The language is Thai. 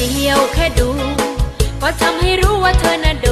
เดียวแค่ดู ก็ทำให้รู้ว่าเธอน่ะโด